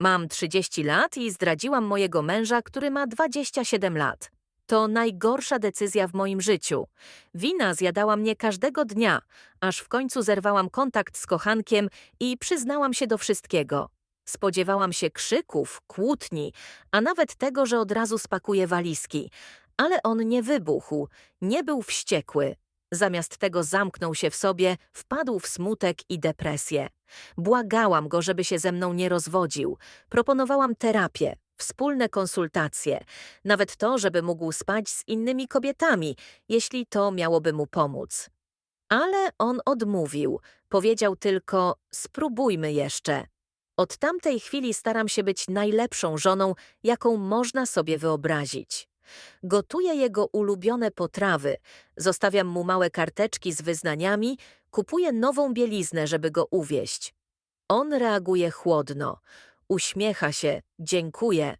Mam 30 lat i zdradziłam mojego męża, który ma 27 lat. To najgorsza decyzja w moim życiu. Wina zjadała mnie każdego dnia, aż w końcu zerwałam kontakt z kochankiem i przyznałam się do wszystkiego. Spodziewałam się krzyków, kłótni, a nawet tego, że od razu spakuje walizki. Ale on nie wybuchł, nie był wściekły. Zamiast tego zamknął się w sobie, wpadł w smutek i depresję. Błagałam go, żeby się ze mną nie rozwodził. Proponowałam terapię, wspólne konsultacje, nawet to, żeby mógł spać z innymi kobietami, jeśli to miałoby mu pomóc. Ale on odmówił. Powiedział tylko: Spróbujmy jeszcze. Od tamtej chwili staram się być najlepszą żoną, jaką można sobie wyobrazić. Gotuję jego ulubione potrawy, zostawiam mu małe karteczki z wyznaniami, kupuję nową bieliznę, żeby go uwieść. On reaguje chłodno, uśmiecha się, dziękuję,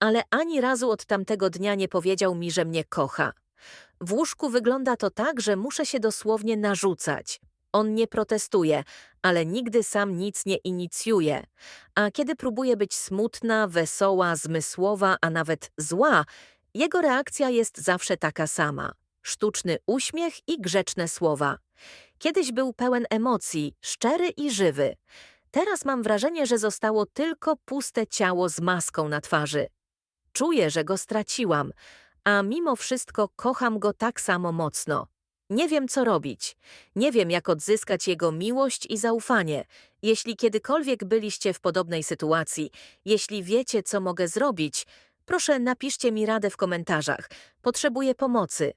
ale ani razu od tamtego dnia nie powiedział mi, że mnie kocha. W łóżku wygląda to tak, że muszę się dosłownie narzucać. On nie protestuje, ale nigdy sam nic nie inicjuje. A kiedy próbuję być smutna, wesoła, zmysłowa, a nawet zła, jego reakcja jest zawsze taka sama. Sztuczny uśmiech i grzeczne słowa. Kiedyś był pełen emocji, szczery i żywy. Teraz mam wrażenie, że zostało tylko puste ciało z maską na twarzy. Czuję, że go straciłam, a mimo wszystko kocham go tak samo mocno. Nie wiem, co robić. Nie wiem, jak odzyskać jego miłość i zaufanie. Jeśli kiedykolwiek byliście w podobnej sytuacji, jeśli wiecie, co mogę zrobić, proszę napiszcie mi radę w komentarzach. Potrzebuję pomocy.